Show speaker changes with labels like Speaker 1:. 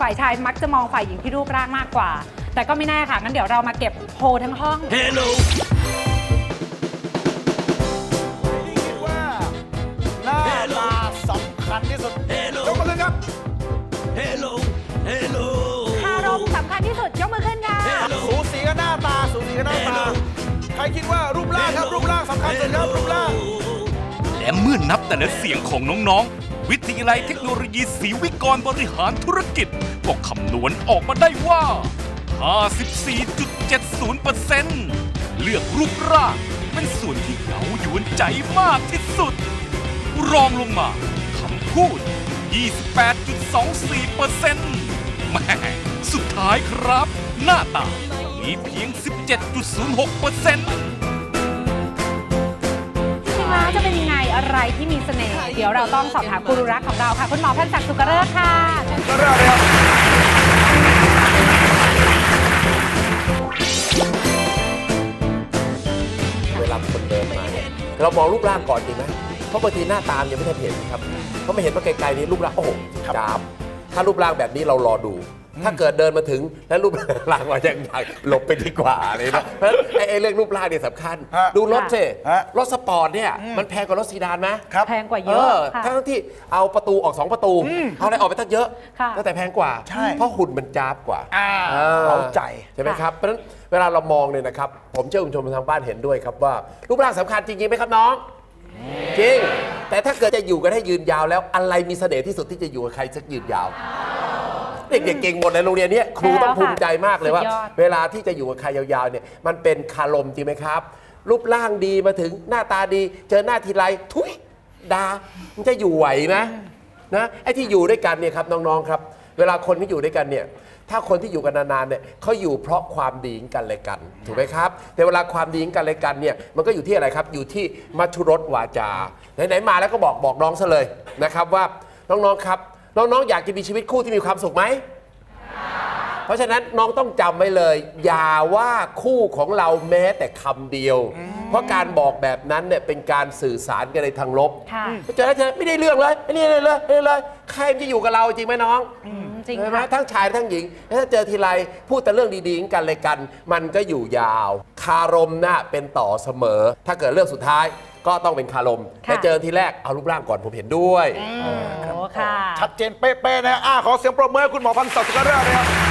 Speaker 1: ฝ่ายชายมักจะมองฝ่ายหญิงที่รูปร่างมากกว่า แต่ก็ไม่แน่ค่ะงั้นเดี๋ยวเรามาเก็บโพลทั้งห้อง
Speaker 2: Hello
Speaker 3: ที่คิดว่า หน้าตาสำคัญที่สุด
Speaker 2: Hello
Speaker 3: ยกมือขึ้นครับ
Speaker 2: Hello Hello
Speaker 1: คารมสำคัญที่สุดยกมือขึ้นค่ะ
Speaker 3: สูสีกับหน้าตา สูสีกับหน้าตา ใครคิดว่ารูปร่างครับรูปร่างสำคัญสุดครับรูปร่าง
Speaker 4: และเมื่อนับแต่ละเสียงของน้องๆ วิทยาลัยเทคโนโลยีศรีวิกรบริหารธุรกิจ ก็คำนวณออกมาได้ว่า 54.70%เลือกรูปร่างเป็นส่วนที่เย้ายวนใจมากที่สุด รองลงมาคำพูด 28.24%แม่สุดท้ายครับ หน้าตามีเพียง 17.06%
Speaker 1: จริงๆแล้วจะเป็นยังไง อะไรที่มีเสน่ห์เดี๋ยวเราต้องสอบถามกูรูรักของเราค่ะ คุณหมอพันศักดิ์สุกเริกษ์ค่ะ
Speaker 3: ก็เริ่มเลยครับ
Speaker 5: เวลาคนเดินมาเนี่ยเรามองรูปร่างก่อนจริงไหมเพราะบางทีหน้าตามยังไม่ทันเห็นครับเพราะไม่เห็นมาไกลๆนี้รูปร่างโอ้โหจ้าบถ้ารูปร่างแบบนี้เรารอดู ถ้าเกิดเดินมาถึงแล้วรูปร่างว่ายังไงหลบไปดีกว่าเลยนะเพราะฉะนั้นไอ้ไอ้เรื่องรูปร่างเนี่ยสำคัญ
Speaker 3: ฮะ
Speaker 5: ดูรถสิ
Speaker 3: ฮะ
Speaker 5: รถสปอร์ตเนี่ยมันแพงกว่ารถซีดานไหม
Speaker 3: ครับ
Speaker 1: แพงกว่า
Speaker 5: เอ
Speaker 1: เยอะ
Speaker 5: อ
Speaker 1: ค่ะ
Speaker 5: ทั้งที่เอาประตูออกสองประตู เอาอะไรออกไปตั้งเยอะ
Speaker 1: ค่ะ
Speaker 5: ตั้งแต่แพงกว่า
Speaker 3: ใช่
Speaker 5: เพราะหุ่นมันจ้าบกว่า
Speaker 3: อ่า
Speaker 5: ออ
Speaker 3: เอาใจ
Speaker 5: ใช่ไหมครับ เพราะฉะนั้นเวลาเรามองเนี่ยนะครับ ผมเชื่อคุณผู้ชมทางบ้านเห็นด้วยครับว่า รูปร่างสำคัญจริงๆไหมครับน้อง จริง แต่ถ้าเกิดจะอยู่กันให้ยืนยาวแล้วอะไรมีเสน่ห์ที่สุดที่จะอยู่กับใครสักยืนยาว เด็กๆเก่งหมดในโรงเรียนเนี้ครูต้องภูมิใจมากเลยว่า
Speaker 1: สุดยอด
Speaker 5: เวลาที่จะอยู่กับใครยาวๆเนี่ยมันเป็นคารมจริงไหมครับ รูปร่างดีมาถึงหน้าตาดี เจอหน้าทีไรทุยดามันจะอยู่ไหวไหมนะไอ้ที่อยู่ด้วยกันเนี่ยครับน้องๆครับ เวลาคนที่อยู่ด้วยกันเนี่ยถ้าคนที่อยู่กันนานๆเนี่ยเขาอยู่เพราะความดีของกันและกันถูกไหมครับ แต่เวลาความดีของกันและกันเนี่ยมันก็อยู่ที่อะไรครับอยู่ที่มัชุรสวาจาไหนๆมาแล้วก็บอกบอกน้องซะเลยนะครับว่าน้องๆครับ น้องๆอยากจะมีชีวิตคู่ที่มีความสุขไหม เพราะฉะนั้นน้องต้องจำไว้เลย อย่าว่าคู่ของเราแม้แต่คำเดียว เพราะการบอกแบบนั้นเนี่ยเป็นการสื่อสารกันในทางลบ
Speaker 1: ค่ะ
Speaker 5: เจอแล้วเจอไม่ได้เรื่องเลยไม่ได้เลยไม่ได้เลยใครมันจะอยู่กับเราจริงไหมน้อง
Speaker 1: อืมจริง
Speaker 5: ใช่ไหม
Speaker 1: ค่ะ
Speaker 5: ทั้งชายทั้งหญิงแล้วถ้าเจอทีไรพูดแต่เรื่องดีๆกันเลยกัน มันก็อยู่ยาว คารมน่ะเป็นต่อเสมอ ถ้าเกิดเรื่องสุดท้ายก็ต้องเป็นคารม
Speaker 1: ค่ะ
Speaker 5: แต่เจอทีแรกเอารูปร่างก่อนผมเห็นด้วย
Speaker 1: โอ้ค่ะ
Speaker 3: ชัดเจนเป๊ะๆนะฮะอ่าขอเสียงปรบมือให้คุณหมอพันศักดิ์สุกเริกเลยครับ